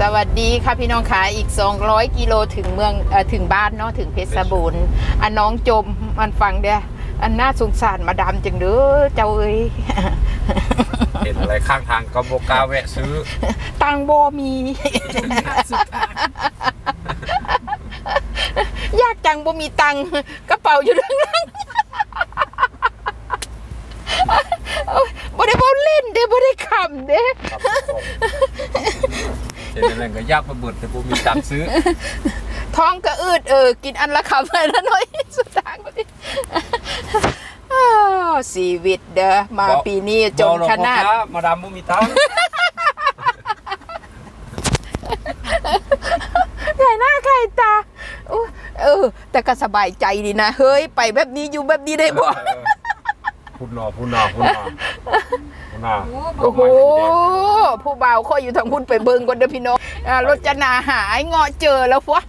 สวัสดีค่ะพี่น้องขาอีก 200 กิโลถึงเมืองเออถึงบ้านเนาะถึงเพชรบูรณ์อันน้องจมมันฟังเด้ออันน่าสงสารมาดามจังเด้อเจ้าเอ้ยเห็นอะไรข้างทางก็บอกกล้าแวะซื้อ ตังโบมียากจังบ่มีตังค์กระเป๋าอยู่ด้านล่างโอ๊ยบ่ได้บ่เล่นเด้บ่ได้ขำเด้ ครับผมเห็นอะไรก็ยากไปเบิดแต่ผมมีตังค์ซื้อ ท้องก็อืดเออ กินอันละคำเลยนะน้อยสุดทางเลยอ้าวชีวิตเด้อมาบอก ปีนี้จนขนาดบอกหรอกพ่อค้มาดามบ่มีตังค์ไก่หน้าไก่ตาอุ๊ยเออ แต่ก็สบายใจดีนะ เฮ้ย ไปแบบนี้อยู่แบบนี้ได้บ่ เออ พูดหนอพูดหนอพูดหนอพูดหนอโอ้โหผู้บ่าวค่อยอยู่ทางพุ่นไปเบิ่งก่อนเด้อพี่น้องอ่ารถจะนาหายเงาะเจอแล้ววะ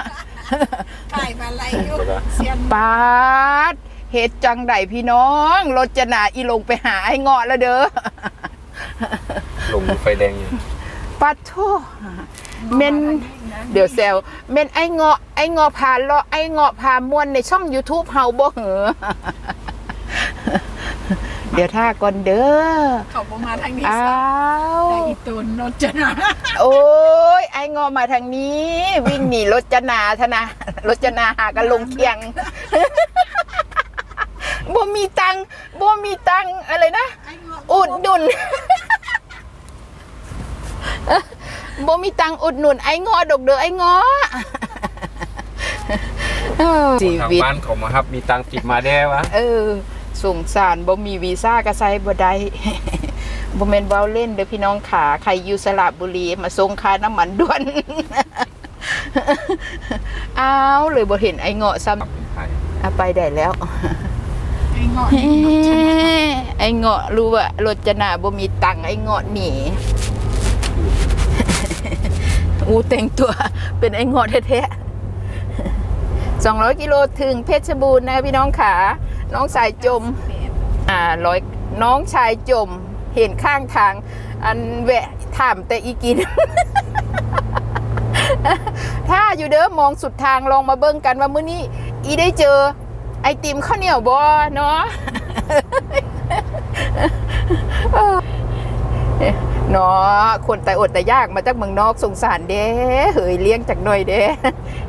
ถ่ายมาไล่อยู่เซียนปาดเหตุจังใดพี่น้องรถจะนาอีลงไปหาไอ้เงาะแล้วเด้อลงไฟแดงอยู่ปัดโทเมนเดี๋ยวแซวเมนไอ้เงาะไอ้เงาะพาเลาะไอ้เงาะพามวนในช่อง YouTube เฮาบ่เหอเดี๋ยวท่าก่อนเด้อเขาประมาทางนี้อ้าซะวแต่อีตุนรถจะนะโอ้ยไอ้เงาะมาทางนี้ วิ่งหนีรถจนาธนารถจนาหากันลงเคียงบ่มีตังค์บ่มีตังค์อะไรนะไอ้เงาะอุดหนุนบ่มีตังค์อุดหนุนไอ้งอดอกเด้อไอ้งอเออชีทางวิตบ้านเขามาครับ มีตังค์ติดมาแด้วะเออ สงสารบ่มีวีซ่าก็ใช้บ่ได้บ่แม่นเว้าเล่นเด้อพี่น้องขาใครอยู่สระบุรีมาส่งค่าน้ำมันด่วนอ้าวเลยบ่เห็นไอ้เงาะซ้ำครับเป็นไทยอะไปได้แล้ว ไอ้เงาะเฮ้ไอ้เงาะรู้ว่ารถจะหนาบ่มีตังค์ไอ้เงาะหนีอูแต่งตัวเป็นไอ้เงาะแท้ๆสองร้อยกิโลถึงเพชรบูรณ์นะพี่น้องขา น้องสายจมอ่าร้อยน้องชายจม เห็นข้างทาง อันแวะถามแต่อีกิน ถ้าอยู่เด้อมองสุดทางลองมาเบิ่งกันว่ามื้อนี้ อีได้เจอ ไอติมข้าวเหนียวบ่เนาะเนาะคนแต่อดแต่ยากมาจากเมืองนอกสงสารเด้เฮ้ยเลี้ยงจากหน่อยเด้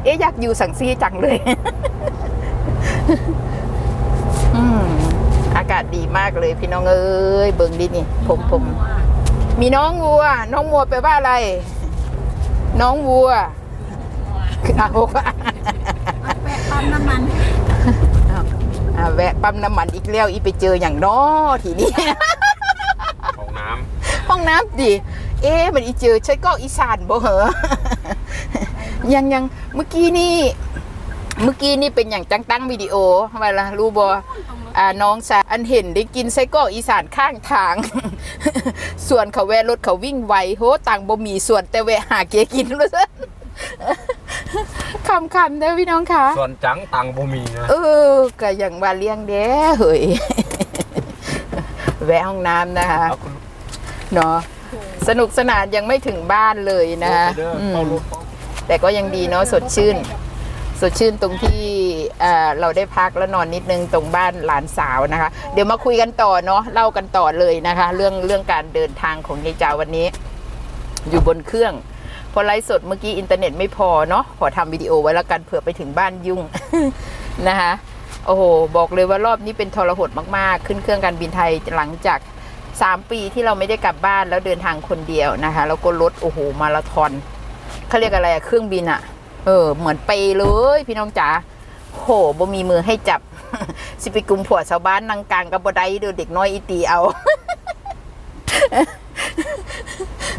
เอ๊ะอยากอยู่สังซีจังเลยากาศดีมากเลยพี่น้องเอ้ยเบิ่งดินี่ ผมผมมีน้องวัว น้องวัวแปลว่าอะไร น้องวัวอ้าวแปะปั๊มน้ำมันอ่าแวะปั๊มน้ำมันอีกแล้วอีไปเจออย่างน้อทีนี้ของน้ห้องน้ำดิเอ๊ะมันอีเจอใช้ก็อีสานบ่เหรอยังยังเมื่อกี้นี่ เมื่อกี้นี่เป็นอย่างจังตั้งวิดีโอเวลารู้บ่ อ่าน้องสาวอันเห็นได้กินไส้กรอกอีสานข้างทาง ส่วนเขาแวะรถเขาวิ่งไวโหต่างบ่มีส่วนแต่แวะหาเกียกินว่าซั่นคำคำเด้อพี่น้องค่ะำส่วนจังตังค์บ่มีนะเออก็อย่างว่าเลี้ยงเด้เฮ้ยแวะห้องน้ำนะคะเอาคุณเนาะสนุกสนานยังไม่ถึงบ้านเลยนะเด้ออืมเข้ารถแต่ก็ยังดีเนาะสดชื่น สดชื่นตรงที่เอ่อเราได้พักแล้วนอนนิดนึงตรงบ้านหลานสาวนะคะ เดี๋ยวมาคุยกันต่อเนาะเล่ากันต่อเลยนะคะ เรื่องเรื่องการเดินทางของยายจาวันนี้ อยู่บนเครื่องพอไลฟ์สดเมื่อกี้อินเทอร์เน็ตไม่พอเนาะขอทำวิดีโอไว้แล้วกันเผื่อไปถึงบ้านยุ่งนะคะโอ้โห บอกเลยว่ารอบนี้เป็นทรหดมาก ๆ ขึ้นเครื่องการบินไทยหลังจาก 3 ปีที่เราไม่ได้กลับบ้านแล้วเดินทางคนเดียวนะคะ แล้วก็รถโอ้โหมาราธอนเขาเรียกอะไรอะเครื่องบินอะ เออ เหมือนไปเลย พี่น้องจ๋าโหบ่มีมือให้จับ สิไปกุมผัวชาวบ้านนางกลางกับบไดเดือเด็กน้อยอีตีเอา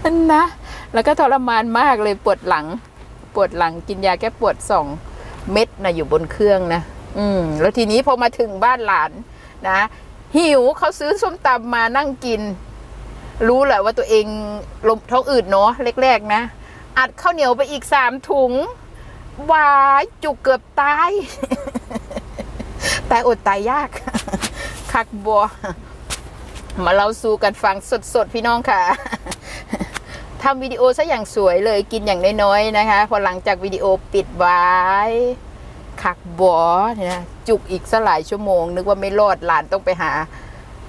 อันนะ แล้วก็ทรมานมากเลยปวดหลัง ปวดหลังกินยาแก้ปวดสองเม็ดนะอยู่บนเครื่องนะ อืม แล้วทีนี้พอมาถึงบ้านหลานนะ หิวเขาซื้อส้มตำมานั่งกิน รู้แหละว่าตัวเองลมท้องอืดเนาะแรกๆนะ อัดข้าวเหนียวไปอีกสามถุง วายจุกเกือบตาย แตายอดตายยาก คักบัว มาเราสู้กันฟังสดๆ พี่น้องค่ะทำวิดีโอซะอย่างสวยเลยกินอย่างน้อยๆนะคะ พอหลังจากวิดีโอปิดไว้ขักบอเนี่ยนะจุกอีกสหลายชั่วโมง นึกว่าไม่รอดหลานต้องไปหา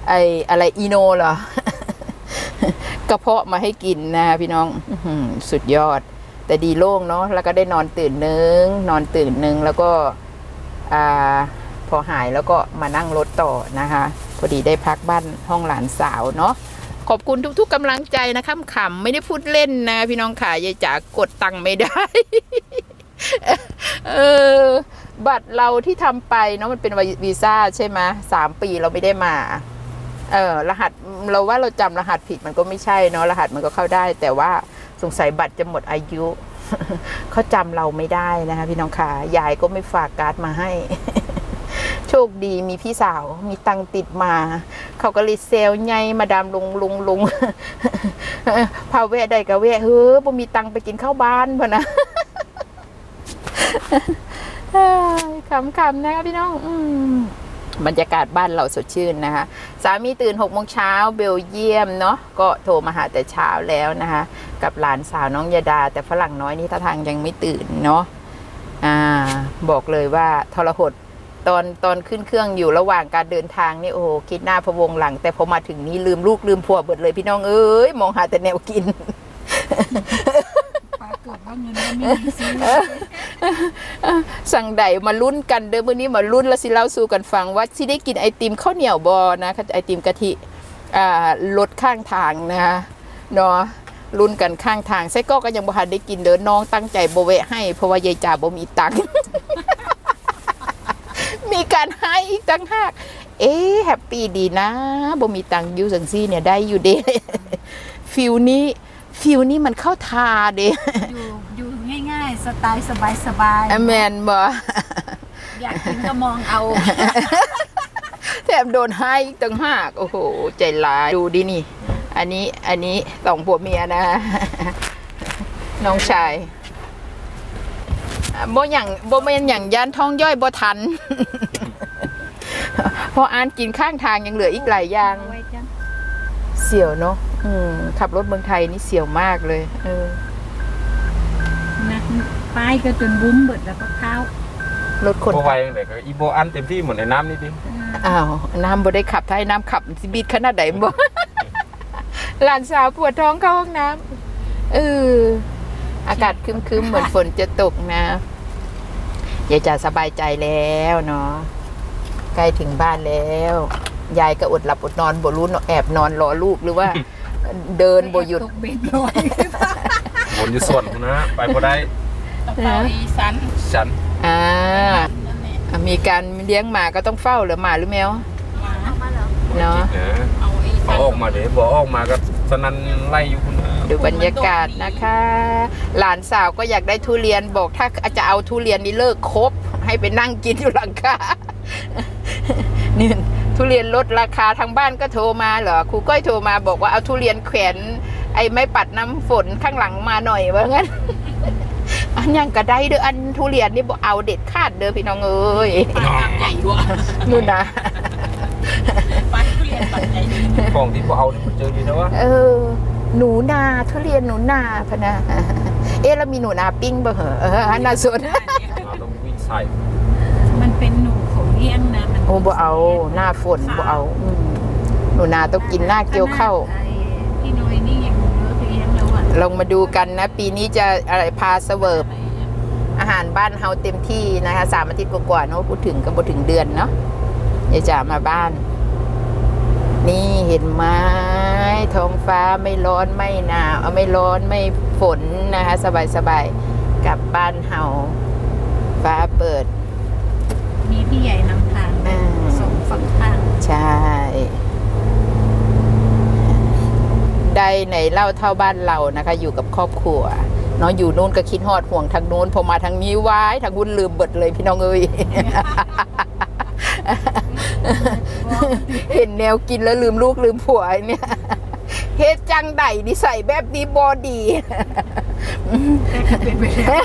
ไออะไรอีโนเหรอกระเพาะมาให้กินนะพี่น้องสุดยอด แต่ดีโล่งเนาะแล้วก็ได้นอนตื่นนึง นอนตื่นนึงแล้วก็อ่าพอหายแล้วก็มานั่งรถต่อนะคะ พอดีได้พักบ้านห้องหลานสาวเนาะขอบคุณทุก ๆกำลังใจนะค่ำขำไม่ได้พูดเล่นนะ พี่น้องขายายจ๋ากดตังค์ไม่ได้ เออ บัตรเราที่ทำไปเนาะมันเป็นวีซ่าใช่ไหมสามปีเราไม่ได้มา เออ รหัสเราว่าเราจำรหัสผิดมันก็ไม่ใช่เนาะรหัสมันก็เข้าได้ แต่ว่า สงสัยบัตรจะหมดอายุ เขาจำเราไม่ได้นะคะพี่น้องค่ะยายก็ไม่ฝากการ์ดมาให้ โชคดีมีพี่สาวมีตังติดมา เขาก็เลยเซลไงมาดามลุงลุงลุงพาแวะได้ก็แวะเฮ้อบ่มีตังไปกินข้าวบ้านพะนะขำๆนะคะพี่น้อง อืม บรรยากาศบ้านเราสดชื่นนะคะ สามีตื่นหกโมงเช้าเบลเยียมเนาะก็โทรมาหาแต่เช้าแล้วนะคะ กับหลานสาวน้องยาดา แต่ฝรั่งน้อยนี่ท่าทางยังไม่ตื่นเนาะอ่าบอกเลยว่าทรหดตอนตอนขึ้นเครื่องอยู่ระหว่างการเดินทางนี่โอ้โหคิดหน้าพะวงหลัง แต่พอมาถึงนี่ลืมลูกลืมผัวเบิดเลยพี่น้องเอ้ยมองหาแต่แนวกินปราเกฏว่าเงินก็ไม่มีซื้อ สั่งใดมาลุ้นกันเด้อมื้อนี้มาลุ้นแล้วสิเล่าสู่กันฟังว่าสิได้กินไอติมข้าวเหนียวบอนะไอติมกะทิอ่ารถข้างทางนะคะเนาะลุ้นกันข้างทางไส้กรอกก็ยังบ่ทันได้กินเด้อน้องตั้งใจบ่แวะให้เพราะว่ายายจ่าบ่มีตังค์มีการให้อีกตั้งหากเอ๊แฮปปี้ดีนะบ่มีตังค์อยู่จังซี่เนี่ยได้อยู่เด้ฟิลนี้ฟิลนี้มันเข้าทาเด้อยู่ สไตล์สบายแมนบ่ ๆ อยากกินก็มองเอาแถมโดนให้อีกตั้งหากโอ้โห ใจร้ายดูดินี่ อันนี้อันนี้สองผัวเมียนะ น้องชายอะบ่อย่างบ่แม่นอย่างย่านท้องย่อยบ่ทัน พออ่านกินข้างทางยังเหลืออีกหลายอย่างไว้จังเสี่ยวเนาะอืมขับรถเมืองไทยนี่เสี่ยวมากเลย เออนัก ป้ายก็จนบุ้มเบิดแล้วก็เข้าวรถคนโบไวยังไงก็อีโบอันเต็มที่หมดในน้ำนี่ดิอ้าวน้ำบ่ได้ขับถ้าให้น้ำขับมันสิบิดขนาดไหนบ่ หลานสาวปวดท้องเข้าห้องน้ำเอออากาศครึมๆเหมือนฝนจะตกนะยายจ๋าสบายใจแล้วเนาะใกล้ถึงบ้านแล้ว ยายก็อดหลับอดนอนบ่รู้เนาะแอบนอนรอลูกหรือว่า เดินบ่หยุด ตกเบ็ดลอย บนอยู่ส่วนนะไปพอได้ กระเป๋าอีสันฉันอ่านั่นแหละมีการเลี้ยงหมาก็ต้องเฝ้าหรือหมาหรือแมวหมามาเหรอเนาะเออเอาอีพอสันออกมาเดี๋ยวบอออกมาก็สนันไล่อยู่คุณนะดูบรรยากาศนะคะ หลานสาวก็อยากได้ทุเรียนบอกถ้าจะเอาทุเรียนนี่เลิกคบ ให้ไปนั่งกินอยู่หลังคานี่ทุเรียนลดราคาทางบ้านก็โทรมาเหรอครูก้อยโทรมาบอกว่าเอาทุเรียนแขวนไอ้ไม้ปัดน้ำฝนข้างหลังมาหน่อยว่างั้น อันยังกระได้เด้ออันทุเรียนนี่บอกเอาเด็ดขาดเด้อพี่น้องเอ้ยปากใหญ่กว่านู่นนะปากทุเรียนปากใหญ่ดีของที่บอเอานี่มันเจอดีนะวะเออ หนูนาทุเรียนหนูนาพะนะเอ๊ะแล้วมีหนูนาปิ้งบ่เหรอเอออันน่าสนเราต้องวิ่งใส่มันเป็นหนูเขาเลี้ยงนะมันโอ้บ่เอาหน้าฝนบ่เอาอืมหนูนาต้องกินหน้าเกี่ยวข้าว ไอ้พี่น้อยนี่ยังเลิกเลี้ยงแล้วอะลองมาดูกันนะ ปีนี้จะอะไรพาเสเวิร์บอาหารบ้านเฮาเต็มที่นะคะสามอาทิตย์กว่าๆเนอะพูดถึงก็บ่ถึงเดือนเนาะยายจ๋ามาบ้าน นี่เห็นไหมท้องฟ้าไม่ร้อนไม่หนาวเอาไม่ร้อนไม่ฝนนะคะ สบายๆกลับบ้านเฮาฟ้าเปิด มีพี่ใหญ่นำทางอ่าส่งฝั่งทาง ใช่ไดไหนเล่าเท่าบ้านเรานะคะ อยู่กับครอบครัวเนาะอยู่นู้นก็คิดฮอดห่วงทางนู้นพอมาทางนี้ว้ายทางนู้นลืมเบิดเลยพี่น้องเอ้ย เห็นแนวกินแล้วลืมลูกลืมผัวเนี่ยเฮ็ดจังไดนิสัยแบบนี้บอดีแต่ก็เป็นไปแล้ว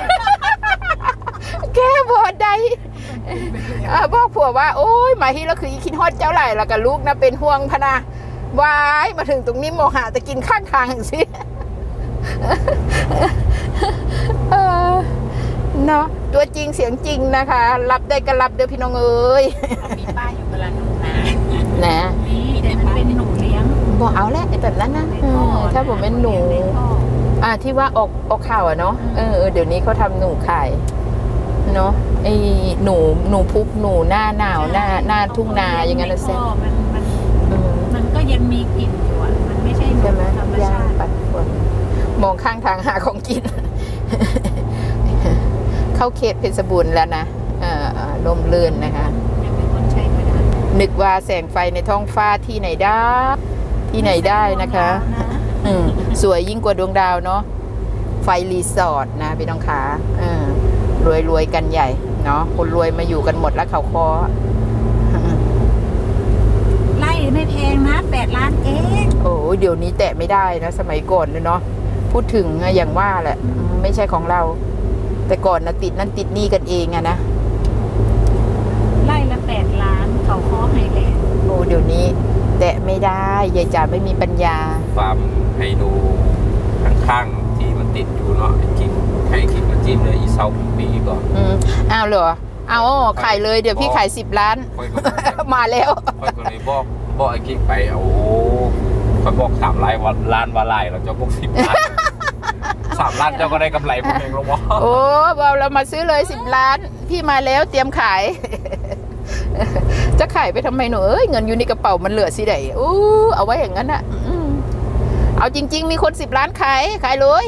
แก้บอได้บอกผัวว่า โอ้ยมาที่แล้วคืออีคิดฮอดเจ้าไหลแล้วกับลูกนะเป็นห่วงพนะ วายมาถึงตรงนี้โมหะแต่กินข้างทางสิเออเนาะตัวจริงเสียงจริงนะคะ รับได้ก็รับเด้อพี่น้องเอ้ยมีป้ายอยู่กับร้านหนูนะนะนี่แต่มันเป็นหนูเลี้ยงบอกเอาแหละไอ้แบบนั้นนะเออถ้าผมเป็นหนูลี้ยงใท่ออ่าที่ว่าออกออกข่าวอะเนาะอืมเออเออเดี๋ยวนี้เขาทำหนูขายเนาะไอหนูหนูพุกหนูหน้าหนาวหน้าหน้าทุ่งนาอย่างนั้นนะใเซ่ท่อมัน กิน เข้าเขตเพชรบูรณ์แล้วนะเอ่อลมเลื่อนนะคะยังมีคนใช้ก็ได้นึกว่าแสงไฟในท้องฟ้าที่ไหนได้ ที่ไหนได้นะคะอืมสวยยิ่งกว่าดวงดาวเนาะไฟรีสอร์ทนะพี่น้องขาเออรวยรวยๆกันใหญ่ เนาะคนรวยมาอยู่กันหมดแล้วเขาคอไล่ไม่แพงนะแปดล้านเองโอ้ยเดี๋ยวนี้แตะไม่ได้นะ สมัยก่อนเลยเนาะ พูดถึงอะอย่างว่าแหละอืมไม่ใช่ของเรา แต่ก่อนนะติดนั่นติดนี่กันเองอะนะ ไล่ละแปดล้านเขาคอไฮแลนด์โอ้เดี๋ยวนี้ แตะไม่ได้ยายจ๋าไม่มีปัญญา ฟาร์มไฮโดข้างๆที่มันติดอยู่เนาะไอ้กิ๊กให้กิ๊กมาจิ้มเลยอีเซาปีก่อนอืมอ้าวเหรอเอาขายเลยเดี๋ยวพี่ขายสิบล้าน ค่อยก็เลยมาแล้ว ค่อยก็เลยบอกบอกไอ้กิ๊กไปโอ้ค่อยบอกสามล้านวันล้านวาลายเราจะบอกสิบล้าน สามล้านเจ้าก็ได้กำไรพวกเองหรอวะโอ้เบาเรามาซื้อเลยสิบล้าน พี่มาแล้วเตรียมขาย จะขายไปทำไมหนูเอ้ยเงินอยู่ในกระเป๋ามันเหลือสิไดอู้เอาไว้อย่างนั้นอะอืมเอาจริง ๆ มีคนสิบล้านขายขายเลย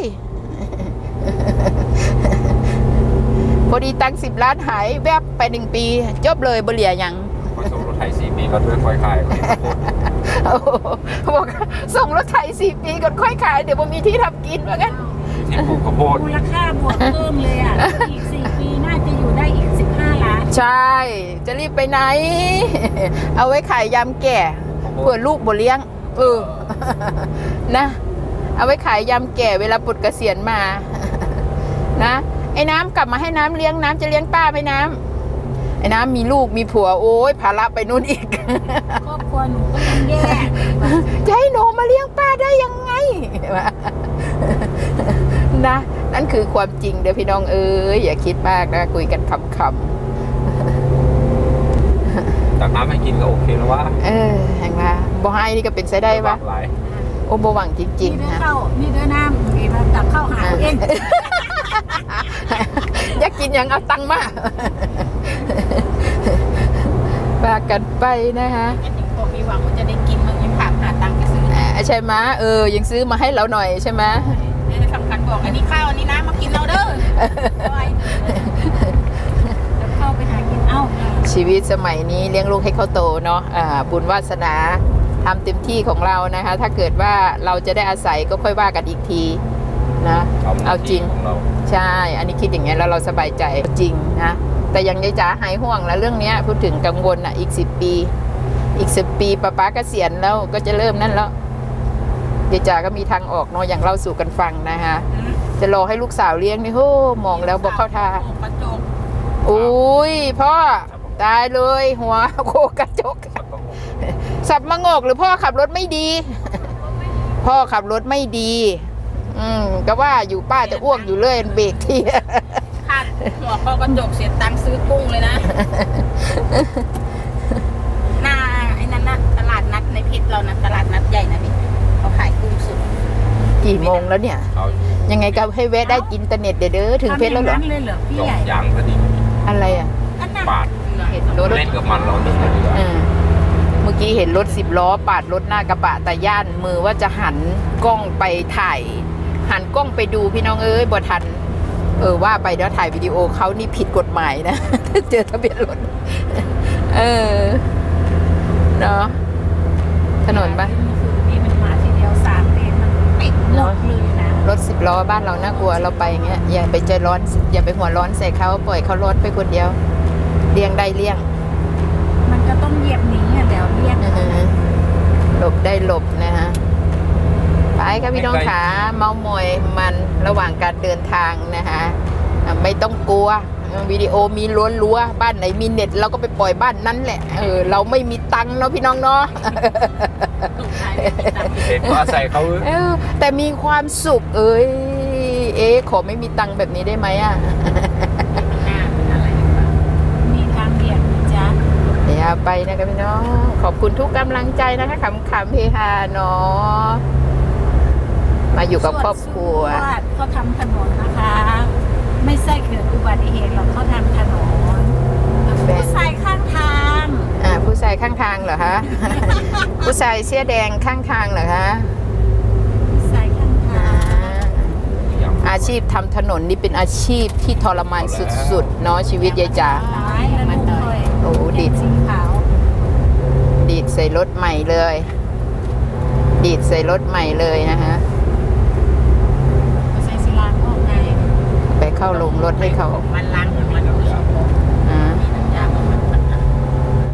พอดีตังสิบล้านหายแวบไปหนึ่งปีจบเลยบเหลียยังค่อยส่งรถไถสี่ปีก็ด้วยค่อยขายเลยโอ้โหบอกส่งรถไถสี่ปีก่อนค่อยขายเดี๋ยวผมมีที่ทำกินว่างั้น ที่ปลูกข้าวโพดมูลค่าบวกเพิ่มเลยอะ อีกสี่ปีน่าจะอยู่ได้อีกสิบห้าล้านใช่ จะรีบไปไหน เอาไว้ขายยำแก่เผื่อลูกบ่เลี้ยงเออนะ เอาไว้ขายยำแก่เวลาปลดเกษียณมา นะไอ้น้ำกลับมาให้น้ำเลี้ยงน้ำจะเลี้ยงป้าไหมน้ำไอ้น้ำมีลูกมีผัวโอ้ยภาระไปนู่นอีกครอบครัวหนูก็ยังแย่จะให้หนูมาเลี้ยงป้าได้ยังไง นะ นั่นคือความจริงเด้อพี่น้องเอ้ยอย่าคิดมากนะ คุยกันคำตักน้ำให้กินก็โอเคแล้ววะๆเออแห่งว่าบ่ให้นี่ก็เป็นใช้ได้ปะหลายโอ้บ่หวังจริงนี่ๆเด้อนะ เข้านี่เด้อน้ำมีมาตักเข้าหาตัวเองอยากกินหยังเอาตังค์มาฝากกันไปนะคะอันนี้ก็มีหวังว่าจะได้กินมึงยังผ่านหาตังค์ไปซื้ออ่าใช่ไหมะเออ ยังซื้อมาให้เราหน่อยใช่ไหมะ นี่สำคัญ บอกอันนี้ข้าวอันนี้น้ำมากินเราเด้อไว้เดี๋ยวเข้าไปหากินเอ้าชีวิตสมัยนี้เลี้ยงลูกให้เขาโตเนาะอ่าบุญวาสนาทำเต็มที่ของเรานะคะ ถ้าเกิดว่าเราจะได้อาศัยก็ค่อยว่ากันอีกทีนะทำหน้เอาจริงที่ของเราใช่ อันนี้คิดอย่างเงี้ยแล้วเราสบายใจจริงนะแต่ยังยายจ๋าหายห่วงแล้วเรื่องเนี้ยพูดถึงกังวลอะอีกสิบปี อีกสิบปีป้าป้าเกษียณแล้วก็จะเริ่มนั่นแล้ว ยายจ๋าก็มีทางออกเนาะอย่างเล่าสู่กันฟังนะคะจะรอให้ลูกสาวเลี้ยงนี่โหมองแล้วบอกเข้าท่ากระจกอุ้ยพ่อตายเลยหัวโคกระจก สับมางอกหรือพ่อขับรถไม่ดี พ่อขับรถไม่ดี อืมก็ว่าอยู่ป้าจะอ้วกอยู่เลยเบรกทีคาดหัวเข้ากระจกเสียตังค์ซื้อกุ้งเลยนะ หน้าไอ้นั่นนะตลาดนัดในเพชรเรานะตลาดนัดใหญ่นะพี่เขาขายกุ้งสุด กี่โมงแล้วเนี่ย เขาอยู่ยังไงก็ให้แวะได้อินเทอร์เน็ตเด้อเด้อถึงเพชรแล้วเหรอ ทำย่างนั้นเลยเหรอพี่จอใหญ่ดยางก็ดีอะไรอะ อันนั้นปาดเห็นรถเล่นกับมันเราดีกว่าเออเมื่อกี้เห็นรถสิบล้อ ปาดรถหน้ากระบะแต่ย่านมือว่าจะหันกล้องไปถ่าย หันกล้องไปดูพี่น้องเอ้ยบ่ทัน เออว่าไปเดี๋ยวถ่ายวิดีโอเขานี่ผิดกฎหมายนะเจอทะเบียนรถ เออ เนาะถนนปะนี่มันมาทีเดียวสามเลนมันติดหมดเลยนะ รถสิบ ล้อบ้านเราน่ากลัวเราไปอย่างเงี้ยอย่าไปใจร้อน อย่าไปหัวร้อนใส่เขาปล่อยเขาร้อนไปคนเดียวเลี่ยงได้เลี่ยง มันก็ต้องเหยียบหนีอะเดี๋ยวเรียกอือฮึหลบได้หลบนะฮะไปครับพี่น้องขาเมามอยมันระหว่างการเดินทางนะคะอะไม่ต้องกลัววิดีโอมีล้วนลัวๆบ้านไหนมีเน็ตเราก็ไปปล่อยบ้านนั้นแหละเออเราไม่มีตังค์เนาะพี่น้องเนาะ เห็นว่าใส่เขาเออแต่มีความสุข เอ้ย เอ๊ะขอไม่มีตังค์แบบนี้ได้ไหมอะอ่าอะไรวะมีทางเดียวนะจ๊ะเดี๋ยวไปนะคะพี่น้อง ขอบคุณทุกกำลังใจนะคะขำขำๆเฮฮาเนาะมาอยู่กับครอบครัวสดเขาทำถนนนะคะ ไม่ใช่เกิดอุบัติเหตุหรอกเขาทำถนนแบนผู้ชายข้างทางอ่า ผู้ชายข้างทางเหรอคะ ผู้ชายเสื้อแดงข้างทางเหรอคะผู้ชายข้างทาอ่างอาชีพทำถนนนี่เป็นอาชีพที่ทรมานสุดๆเนาะชีวิตยายจ๋าร้ายแล้วลูกเลยโอ้ดิดสีขาวดีดใส่รถใหม่เลย ดีดใส่รถใหม่เลยนะคะผู้ชายสีลางออกไงไปเข้าลงรถให้เขา มันล้างมัน